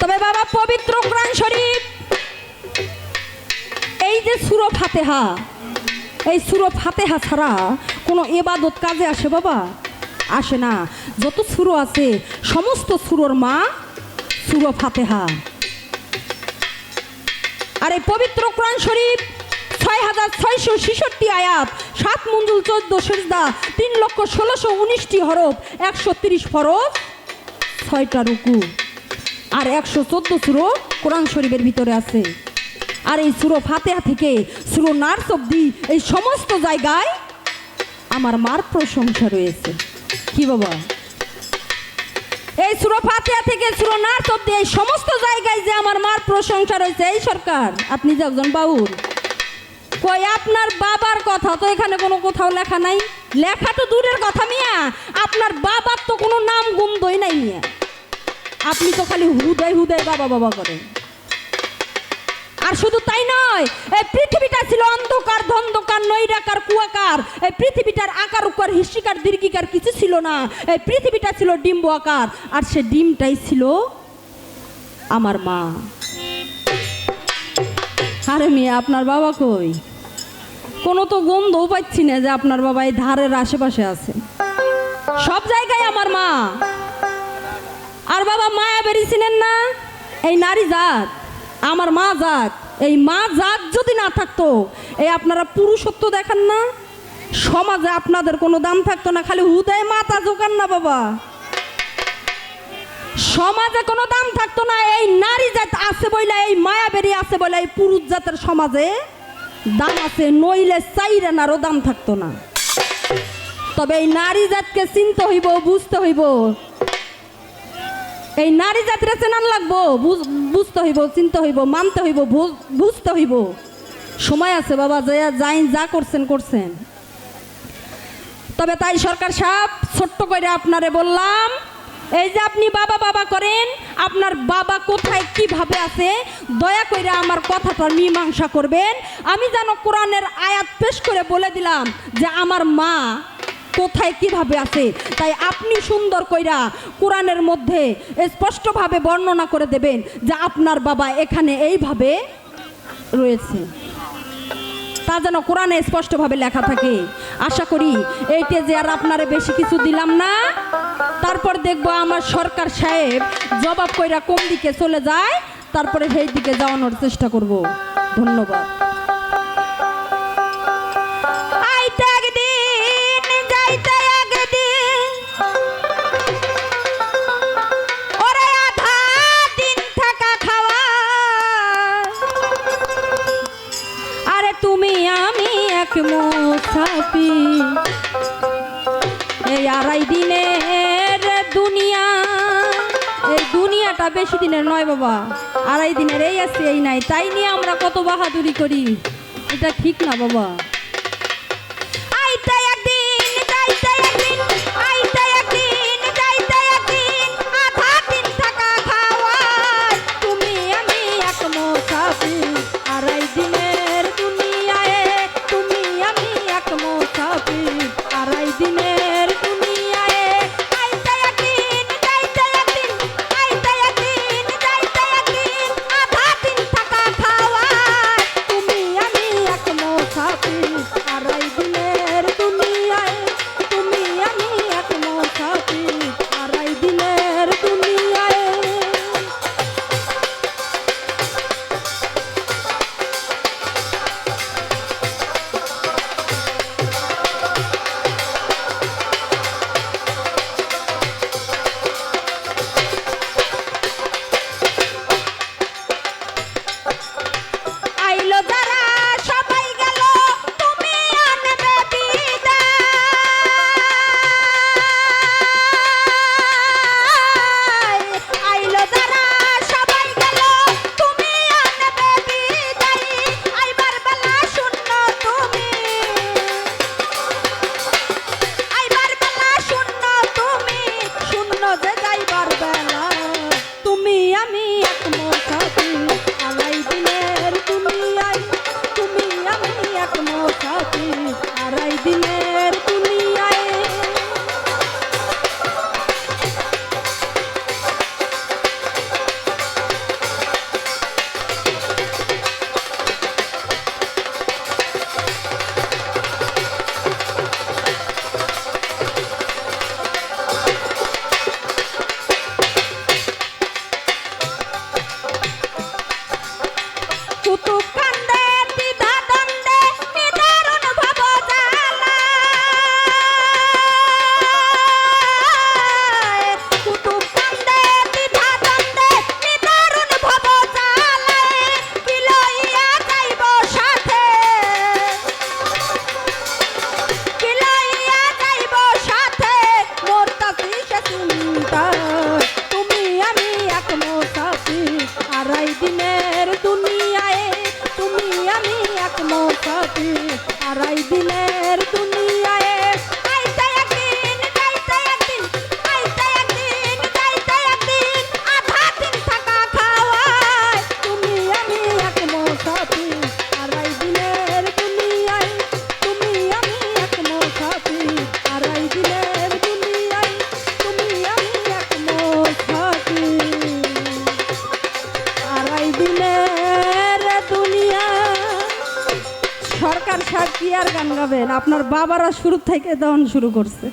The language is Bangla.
তবে বাবা পবিত্র কোরআন শরীফ, এই যে সুরো ফাতেহা, এই সুরো ফাতেহা ছাড়া কোনো এবাদত কাজে আসে বাবা? আসে না। যত সুরো আছে, সমস্ত সুরোর মা সুরো ফাতেহা। আর এই পবিত্র কোরআন শরীফ ছয় হাজার ছয়শো ছেষট্টি আয়াত, সাত মঞ্জুল চোদ্দ সেজদা, তিন লক্ষ ষোলোশো উনিশটি হরফ, একশো তিরিশ ফরজ, ছয়টা রুকু। আর একশো চোদ্দ সুরো কোরআন শরীফের ভিতরে আছে। আর এই সুরো ফাতেহা থেকে, সুরো নার্স অব্দি এই সমস্ত জায়গায় আমার মার প্রশংসা রয়েছে। কি বাবা? এই সুরো ফাতেহা থেকে, সুরো নার্স অব্দি এই সমস্ত জায়গায় যে আমার মার প্রশংসা রয়েছে, এই সরকার, আপনি যে একজন বাউর কই আপনার বাবার কথা, তো এখানে কোনো কোথাও লেখা নাই। লেখা তো দূরের কথা মিয়া, আপনার বাবার তো কোনো নাম গুন্দই নাই মিয়া। আপনি তো খালি হুদয় হুদয় বাবা বাবা করেন। আর শুধু তাই নয়, এই পৃথিবীটা ছিল অন্ধকার, ধন্ধকার, নৈরাকার, কুয়াকার। এই পৃথিবীটার আকার উকার হিস্যিকার দীর্ঘিকার কিছু ছিল না। এই পৃথিবীটা ছিল ডিম্ব আকার, আর সে ডিমটাই ছিল আমার মা। আরে মেয়ে, আপনার বাবা কই? কোনো তো গন্ধও পাচ্ছি না যে আপনার বাবা এই ধারের আশেপাশে আছে। সব জায়গায় আমার মা। আর বাবা মায়া বেরিয়েছিলেন না? এই নারী জাত, আমার মা জাত, এই মা জাত যদি না থাকতো, এই আপনারা পুরুষত্ব দেখান না? সমাজে আপনাদের কোনো দাম থাকতো না, খালি হুদায় মাথা জোকান না বাবা। সমাজে কোনো দাম থাকতো না, এই নারী জাত আছে বলে এই মায়া বেরিয়ে আছে বলে এই পুরুষ জাতের সমাজে দাম আছে, নইলে চাইরানারও দাম থাকতো না। তবে এই নারী জাতকে চিনতে হইব, বুঝতে হইব এই নারী জাতির চেনান লাগবো, বুঝ- বুঝতে হইব, চিনতে হইব, মানতে হইব বুঝতে হইব। সময় আছে বাবা, যে যাই যা করছেন করছেন। তবে তাই সরকার সাহেব, ছোট্ট করে আপনারে বললাম, এই যে আপনি বাবা বাবা করেন, আপনার বাবা কোথায়, কীভাবে আছে, দয়া করে আমার কথাটার মীমাংসা করবেন। আমি যেন কোরআনের আয়াত পেশ করে বলে দিলাম যে আমার মা কোথায়, কীভাবে আছে? তাই আপনি সুন্দর কইরা কোরআনের মধ্যে স্পষ্টভাবে বর্ণনা করে দেবেন যে আপনার বাবা এখানে এইভাবে রয়েছে। তা যেন কোরআনে স্পষ্টভাবে লেখা থাকে। আশা করি এইটা যে আর আপনারে বেশি কিছু দিলাম না, তারপর দেখব আমার সরকার সাহেব জবাব কইরা কোন দিকে চলে যায়, তারপরে সেই দিকে যাওয়ানোর চেষ্টা করব। ধন্যবাদ। মুসাফি এই আড়াই দিনের দুনিয়া, এই দুনিয়াটা বেশি দিনের নয় বাবা। আড়াই দিনের এই আছে, এই নাই। তাই নিয়ে আমরা কত বাহাদুরি করি। এটা ঠিক না বাবা। আমি এক মশাটি আড়াই দিনের দুনিয়ায় কি আর গান গাবেন? আপনার বাবারা শুরু থেকে তখন শুরু করছে।